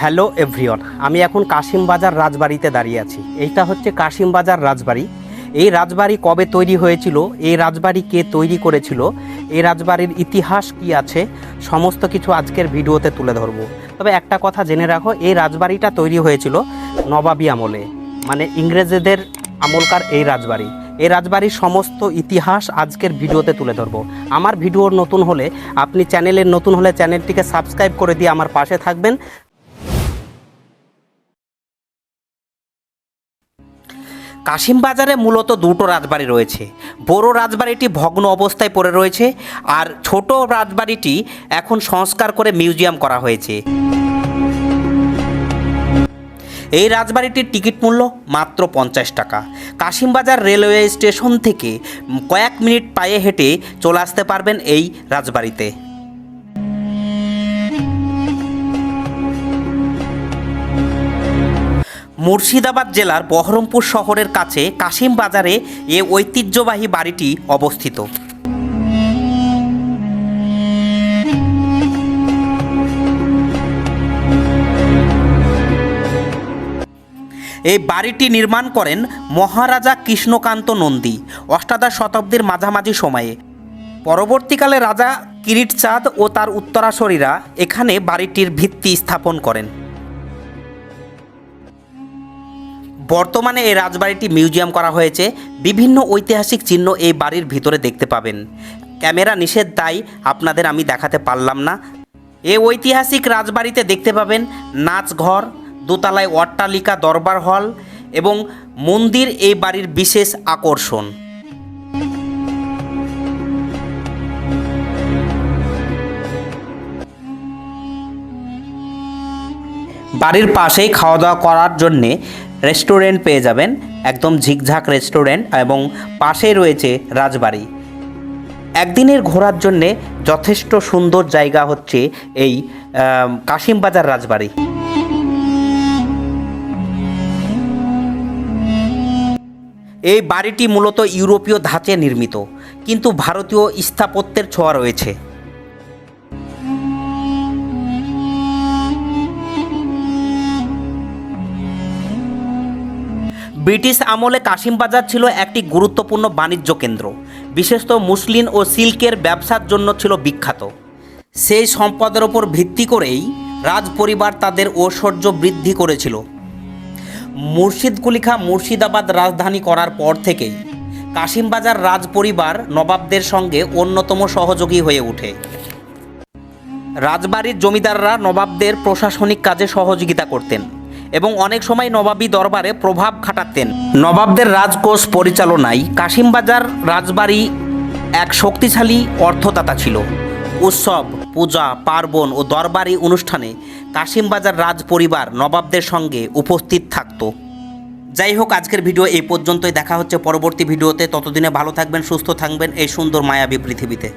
Hello everyone, আমি এখন কাশিমবাজার রাজবাড়িতে দাঁড়িয়ে আছি। এইটা হচ্ছে কাশিমবাজার রাজবাড়ি। এই রাজবাড়ি কবে তৈরি হয়েছিল? এই রাজবাড়ি কে তৈরি করেছিল? এই রাজবাড়ির ইতিহাস কি আছে? সমস্ত কিছু আজকের ভিডিওতে তুলে ধরবো। তবে একটা কথা জেনে রাখো, এই রাজবাড়িটা তৈরি হয়েছিল নবাবী আমলে। মানে ইংরেজদের আমলকার এই রাজবাড়ি। এই রাজবাড়ির সমস্ত ইতিহাস আজকের ভিডিওতে তুলে ধরবো। আমার ভিডিওর নতুন হলে, আপনি চ্যানেলের নতুন হলে চ্যানেলটিকে সাবস্ক্রাইব করে দিয়ে আমার পাশে থাকবেন। কাশিমবাজারে মূলত দুটো রাজবাড়ি রয়েছে। বড় রাজবাড়িটি ভগ্ন অবস্থায় পড়ে রয়েছে আর ছোট রাজবাড়িটি এখন সংস্কার করে মিউজিয়াম করা হয়েছে। এই রাজবাড়িটির টিকিট মূল্য মাত্র পঞ্চাশ টাকা। কাশিমবাজার রেলওয়ে স্টেশন থেকে কয়েক মিনিট পায়ে হেঁটে চলে আসতে পারবেন এই রাজবাড়িতে। মুর্শিদাবাদ জেলার বহরমপুর শহরের কাছে কাশিম বাজারে এ ঐতিহ্যবাহী বাড়িটি অবস্থিত। এই বাড়িটি নির্মাণ করেন মহারাজা কৃষ্ণকান্ত নন্দী, অষ্টাদশ শতাব্দীর মাঝামাঝি সময়ে। পরবর্তীকালে রাজা কিরিটচাঁদ ও তার উত্তরাসরীরা এখানে বাড়িটির ভিত্তি স্থাপন করেন। বর্তমানে এই রাজবাড়িটি মিউজিয়াম করা হয়েছে। বিভিন্ন ঐতিহাসিক চিহ্ন এই বাড়ির ভিতরে দেখতে পাবেন। ক্যামেরা নিষেধ, তাই আপনাদের আমি দেখাতে পারলাম না। এই ঐতিহাসিক রাজবাড়িতে দেখতে পাবেন নাচঘর, দোতলায় অট্টালিকা, দরবার হল এবং মন্দির এই বাড়ির বিশেষ আকর্ষণ। বাড়ির পাশেই খাওয়া দাওয়া করার জন্যে রেস্টুরেন্ট পেয়ে যাবেন, একদম ঝিকঝাক রেস্টুরেন্ট এবং পাশে রয়েছে রাজবাড়ি। একদিনের ঘোরার জন্যে যথেষ্ট সুন্দর জায়গা হচ্ছে এই কাশিমবাজার রাজবাড়ি। এই বাড়িটি মূলত ইউরোপীয় ধাঁচে নির্মিত, কিন্তু ভারতীয় স্থাপত্যের ছোঁয়া রয়েছে। ব্রিটিশ আমলে কাশিমবাজার ছিল একটি গুরুত্বপূর্ণ বাণিজ্য কেন্দ্র। বিশেষত মুসলিম ও সিল্কের ব্যবসার জন্য ছিল বিখ্যাত। সেই সম্পদের ওপর ভিত্তি করেই রাজ পরিবার তাদের ঐশ্বর্য বৃদ্ধি করেছিল। মুর্শিদ কুলিখা মুর্শিদাবাদ রাজধানী করার পর থেকেই কাশিমবাজার রাজ পরিবার নবাবদের সঙ্গে অন্যতম সহযোগী হয়ে ওঠে। রাজবাড়ির জমিদাররা নবাবদের প্রশাসনিক কাজে সহযোগিতা করতেন। এবং অনেক সময় নবাবী দরবারে প্রভাব খাটাতেন। নবাবদের রাজকোষ পরিচালনায় কাশিমবাজার রাজবাড়ি এক শক্তিশালী অর্থদাতা ছিল। উৎসব, পূজা, পার্বণ ও দরবারি অনুষ্ঠানে কাশিমবাজার রাজ পরিবার নবাবদের সঙ্গে উপস্থিত থাকত। যাই হোক, আজকের ভিডিও এই পর্যন্তই। দেখা হচ্ছে পরবর্তী ভিডিওতে। ততদিনে ভালো থাকবেন, সুস্থ থাকবেন এই সুন্দর মায়াবী পৃথিবীতে।